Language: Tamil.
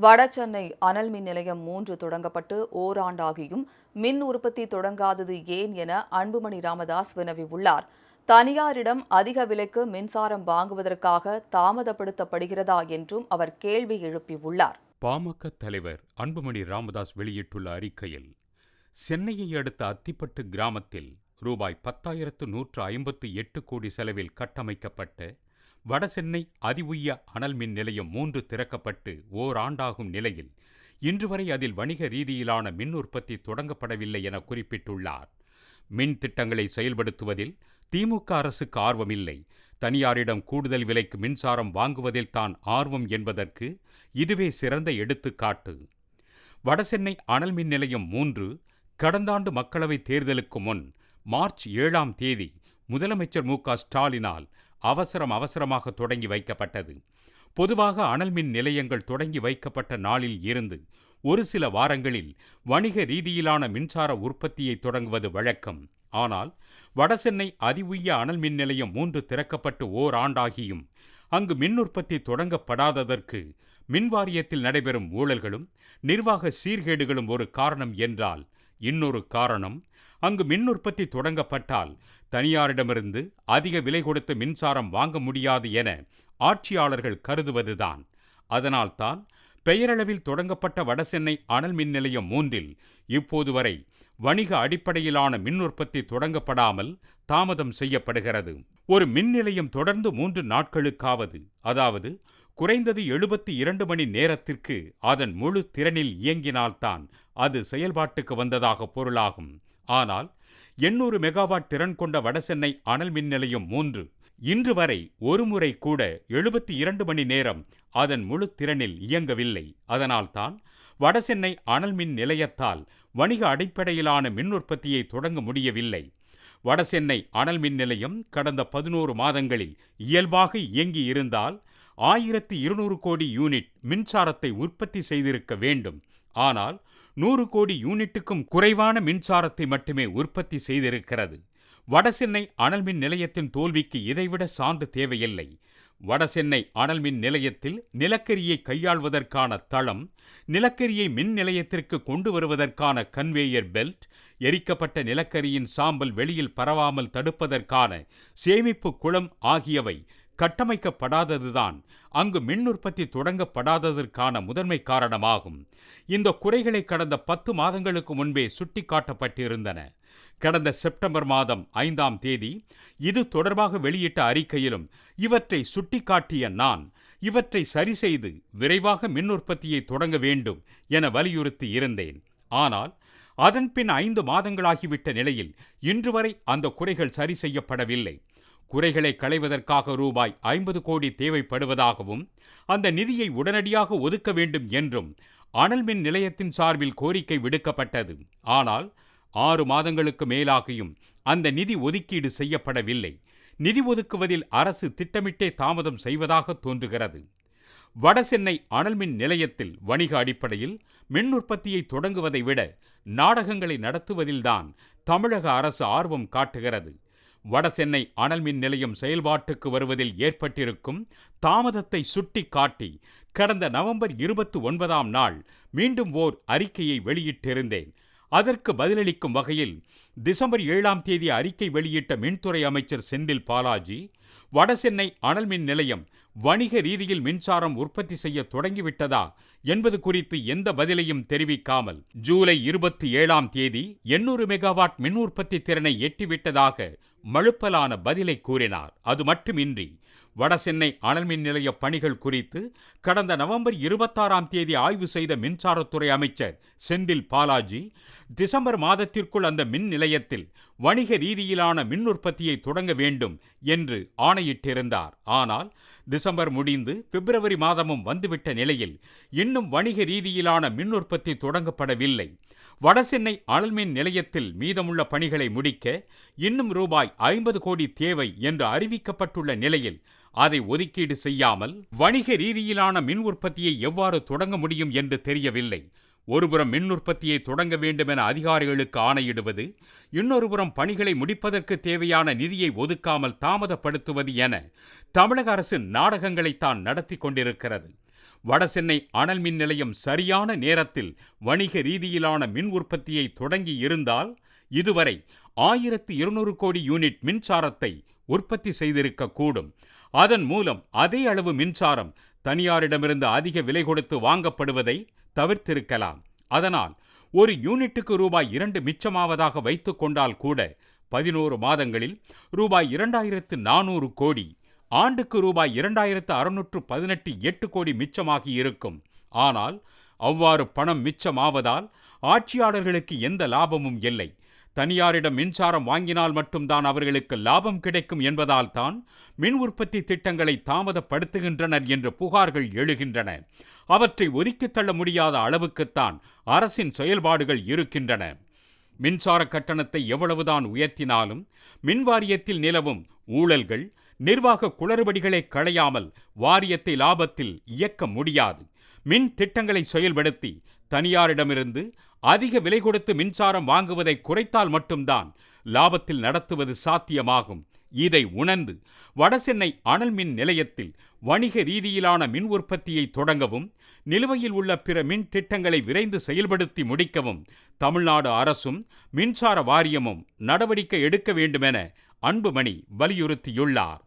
வடசென்னை அனல் மின் நிலையம் மூன்று தொடங்கப்பட்டு ஓராண்டாகியும் மின் உற்பத்தி தொடங்காதது ஏன் என அன்புமணி ராமதாஸ் வினவியுள்ளார். தனியாரிடம் அதிக விலைக்கு மின்சாரம் வாங்குவதற்காக தாமதப்படுத்தப்படுகிறதா என்றும் அவர் கேள்வி எழுப்பியுள்ளார். பாமக தலைவர் அன்புமணி ராமதாஸ் வெளியிட்டுள்ள அறிக்கையில் சென்னையை அடுத்த அத்திப்பட்டு கிராமத்தில் ரூபாய் பத்தாயிரத்து நூற்று ஐம்பத்து எட்டு கோடி செலவில் கட்டமைக்கப்பட்ட வடசென்னை அதிஉய்ய அனல் மின் நிலையம் மூன்று திறக்கப்பட்டு ஓராண்டாகும் நிலையில் இன்று வரை அதில் வணிக ரீதியிலான மின் உற்பத்தி தொடங்கப்படவில்லை என குறிப்பிட்டுள்ளார். மின் திட்டங்களை செயல்படுத்துவதில் திமுக அரசுக்கு ஆர்வமில்லை. தனியாரிடம் கூடுதல் விலைக்கு மின்சாரம் வாங்குவதில் தான் ஆர்வம் என்பதற்கு இதுவே சிறந்த எடுத்துக்காட்டு. வடசென்னை அனல் மின் நிலையம் மூன்று கடந்த ஆண்டு மக்களவைத் தேர்தலுக்கு முன் மார்ச் ஏழாம் தேதி முதலமைச்சர் மு க ஸ்டாலினால் அவசரம் அவசரமாக தொடங்கி வைக்கப்பட்டது. பொதுவாக அனல் மின் நிலையங்கள் தொடங்கி வைக்கப்பட்ட நாளில் இருந்து ஒரு சில வாரங்களில் வணிக ரீதியிலான மின்சார உற்பத்தியை தொடங்குவது வழக்கம். ஆனால் வடசென்னை அதிஉய்ய அனல் மின் நிலையம் மூன்று திறக்கப்பட்டு ஓர் ஆண்டாகியும் அங்கு மின் உற்பத்தி தொடங்கப்படாததற்கு மின் வாரியத்தில் நடைபெறும் ஊழல்களும் நிர்வாக சீர்கேடுகளும் ஒரு காரணம் என்றால் இன்னொரு காரணம் அங்கு மின் உற்பத்தி தொடங்கப்பட்டால் தனியாரிடமிருந்து அதிக விலை கொடுத்து மின்சாரம் வாங்க முடியாது என ஆட்சியாளர்கள் கருதுவதுதான். அதனால்தான் பெயரளவில் தொடங்கப்பட்ட வடசென்னை அனல் மின் நிலையம் மூன்றில் இப்போது வரை வணிக அடிப்படையிலான மின் உற்பத்தி தொடங்கப்படாமல் தாமதம் செய்யப்படுகிறது. ஒரு மின் நிலையம் தொடர்ந்து மூன்று நாட்களுக்காவது அதாவது குறைந்தது எழுபத்தி இரண்டு மணி நேரத்திற்கு அதன் முழு திறனில் இயங்கினால்தான் அது செயல்பாட்டுக்கு வந்ததாக பொருளாகும். ஆனால் எண்ணூறு மெகாவாட் திறன் கொண்ட வடசென்னை அனல் மின் நிலையம் மூன்று இன்று வரை ஒருமுறை கூட எழுபத்தி இரண்டு மணி நேரம் அதன் முழு திறனில் இயங்கவில்லை. அதனால்தான் வடசென்னை அனல் மின் நிலையத்தால் வணிக அடிப்படையிலான மின் உற்பத்தியை தொடங்க முடியவில்லை. வடசென்னை அனல் மின் நிலையம் கடந்த பதினோரு மாதங்களில் இயல்பாக இயங்கி இருந்தால் ஆயிரத்தி இருநூறு கோடி யூனிட் மின்சாரத்தை உற்பத்தி செய்திருக்க வேண்டும். ஆனால் நூறு கோடி யூனிட்டுக்கும் குறைவான மின்சாரத்தை மட்டுமே உற்பத்தி செய்திருக்கிறது. வடசென்னை அனல் மின் நிலையத்தின் தோல்விக்கு இதைவிட சான்று தேவையில்லை. வடசென்னை அனல் மின் நிலையத்தில் நிலக்கரியை கையாள்வதற்கான தளம் நிலக்கரியை மின் நிலையத்திற்கு கொண்டு வருவதற்கான கன்வேயர் பெல்ட் எரிக்கப்பட்ட நிலக்கரியின் சாம்பல் வெளியில் பரவாமல் தடுப்பதற்கான சேமிப்பு குளம் ஆகியவை கட்டமைக்கப்படாததுதான். அங்கு மின் உற்பத்தி தொடங்கப்படாததற்கான முதன்மை காரணமாகும். இந்த குறைகளை கடந்த பத்து மாதங்களுக்கு முன்பே சுட்டிக்காட்டப்பட்டிருந்தன. கடந்த செப்டம்பர் மாதம் ஐந்தாம் தேதி இது தொடர்பாக வெளியிட்ட அறிக்கையிலும் இவற்றை சுட்டிக்காட்டிய நான் இவற்றை சரி செய்து விரைவாக மின் உற்பத்தியை தொடங்க வேண்டும் என வலியுறுத்தி இருந்தேன். ஆனால் அதன்பின் ஐந்து மாதங்களாகிவிட்ட நிலையில் இன்று வரை அந்த குறைகள் சரி செய்யப்படவில்லை. குறைகளை களைவதற்காக ரூபாய் ஐம்பது கோடி தேவைப்படுவதாகவும் அந்த நிதியை உடனடியாக ஒதுக்க வேண்டும் என்றும் அனல் மின் நிலையத்தின் சார்பில் கோரிக்கை விடுக்கப்பட்டது. ஆனால் ஆறு மாதங்களுக்கு மேலாகியும் அந்த நிதி ஒதுக்கீடு செய்யப்படவில்லை. நிதி ஒதுக்குவதில் அரசு திட்டமிட்டே தாமதம் செய்வதாக தோன்றுகிறது. வடசென்னை அனல் மின் நிலையத்தில் வணிக அடிப்படையில் மின் உற்பத்தியை தொடங்குவதை விட நாடகங்களை நடத்துவதில்தான் தமிழக அரசு ஆர்வம் காட்டுகிறது. வடசென்னை அனல் மின் நிலையம் செயல்பாட்டுக்கு வருவதில் ஏற்பட்டிருக்கும் தாமதத்தை சுட்டி காட்டி கடந்த நவம்பர் இருபத்தி ஒன்பதாம் நாள் மீண்டும் ஓர் அறிக்கையை வெளியிட்டிருந்தேன். அதற்கு பதிலளிக்கும் வகையில் டிசம்பர் ஏழாம் தேதி அறிக்கை வெளியிட்ட மின்துறை அமைச்சர் செந்தில் பாலாஜி வடசென்னை அனல் மின் நிலையம் வணிக ரீதியில் மின்சாரம் உற்பத்தி செய்ய தொடங்கிவிட்டதா என்பது குறித்து எந்த பதிலையும் தெரிவிக்காமல் ஜூலை இருபத்தி ஏழாம் தேதி எண்ணூறு மெகாவாட் மின் உற்பத்தி திறனை எட்டிவிட்டதாக மழுப்பலான பதிலை கூறினார். அது மட்டுமின்றி வடசென்னை அனல் மின் நிலைய பணிகள் குறித்து கடந்த நவம்பர் இருபத்தாறாம் தேதி ஆய்வு செய்த மின்சாரத்துறை அமைச்சர் செந்தில் பாலாஜி டிசம்பர் மாதத்திற்குள் அந்த மின் நிலையத்தில் வணிக ரீதியிலான மின் உற்பத்தியை தொடங்க வேண்டும் என்று ஆணையிட்டிருந்தார். ஆனால் டிசம்பர் முடிந்து பிப்ரவரி மாதமும் வந்துவிட்ட நிலையில் இன்னும் வணிக ரீதியிலான மின் உற்பத்தி தொடங்கப்படவில்லை. வடசென்னை அனல்மின் நிலையத்தில் மீதமுள்ள பணிகளை முடிக்க இன்னும் ரூபாய் ஐம்பது கோடி தேவை என்று அறிவிக்கப்பட்டுள்ள நிலையில் அதை ஒதுக்கீடு செய்யாமல் வணிக ரீதியிலான மின் உற்பத்தியை எவ்வாறு தொடங்க முடியும் என்று தெரியவில்லை. ஒருபுறம் மின் உற்பத்தியை தொடங்க வேண்டும் என அதிகாரிகளுக்கு ஆணையிடுவது இன்னொருபுறம் பணிகளை முடிப்பதற்கு தேவையான நிதியை ஒதுக்காமல் தாமதப்படுத்துவது என தமிழக அரசு நாடகங்களைத்தான் நடத்தி கொண்டிருக்கிறது. வடசென்னை அனல் மின் நிலையம் சரியான நேரத்தில் வணிக ரீதியிலான மின் உற்பத்தியை தொடங்கி இருந்தால் இதுவரை ஆயிரத்து இருநூறு கோடி யூனிட் மின்சாரத்தை உற்பத்தி செய்திருக்கக்கூடும். அதன் மூலம் அதே அளவு மின்சாரம் தனியாரிடமிருந்து அதிக விலை கொடுத்து வாங்கப்படுவதை தவிர்த்திருக்கலாம். அதனால் ஒரு யூனிட்டுக்கு ரூபாய் இரண்டு மிச்சமாவதாக வைத்துக் கொண்டால் கூட பதினோரு மாதங்களில் ரூபாய் இரண்டாயிரத்து நானூறு கோடி ஆண்டுக்கு ரூபாய் இரண்டாயிரத்து அறுநூற்று பதினெட்டு எட்டு கோடி மிச்சமாகி இருக்கும். ஆனால் அவ்வாறு பணம் மிச்சமாவதால் ஆட்சியாளர்களுக்கு எந்த லாபமும் இல்லை. தனியாரிடம் மின்சாரம் வாங்கினால் மட்டும்தான் அவர்களுக்கு லாபம் கிடைக்கும் என்பதால் தான் மின் உற்பத்தி திட்டங்களை தாமதப்படுத்துகின்றனர் என்று புகார்கள் எழுகின்றன. அவற்றை ஒதுக்கித் தள்ள முடியாத அளவுக்குத்தான் அரசின் செயல்பாடுகள் இருக்கின்றன. மின்சார கட்டணத்தை எவ்வளவுதான் உயர்த்தினாலும் மின் வாரியத்தில் நிலவும் ஊழல்கள் நிர்வாக குளறுபடிகளை களையாமல் வாரியத்தை லாபத்தில் இயக்க முடியாது. மின் திட்டங்களை செயல்படுத்தி தனியாரிடமிருந்து அதிக விலை கொடுத்து மின்சாரம் வாங்குவதை குறைத்தால் மட்டும்தான் லாபத்தில் நடத்துவது சாத்தியமாகும். இதை உணர்ந்து வடசென்னை அனல் மின் நிலையத்தில் வணிக ரீதியிலான மின் உற்பத்தியை தொடங்கவும் நிலுவையில் உள்ள பிற மின் திட்டங்களை விரைந்து செயல்படுத்தி முடிக்கவும் தமிழ்நாடு அரசும் மின்சார வாரியமும் நடவடிக்கை எடுக்க வேண்டுமென அன்புமணி வலியுறுத்தியுள்ளார்.